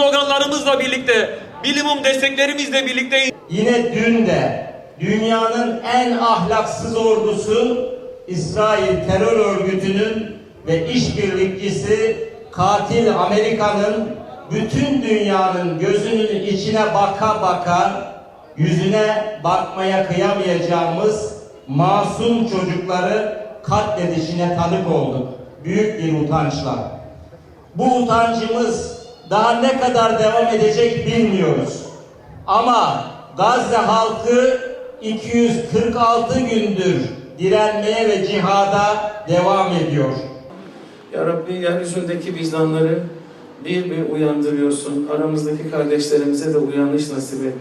ordumuzla birlikte, bilimum desteklerimizle birlikte Yine dün de dünyanın en ahlaksız ordusu İsrail terör örgütünün ve işbirlikçisi katil Amerika'nın bütün dünyanın gözünün içine baka baka yüzüne bakmaya kıyamayacağımız masum çocukları katledişine tanık olduk. Büyük bir utançla. Bu utancımız daha ne kadar devam edecek bilmiyoruz. Ama Gazze halkı 246 gündür direnmeye ve cihada devam ediyor. Ya Rabbi yeryüzündeki vicdanları bir bir uyandırıyorsun. Aramızdaki kardeşlerimize de uyanış nasip et.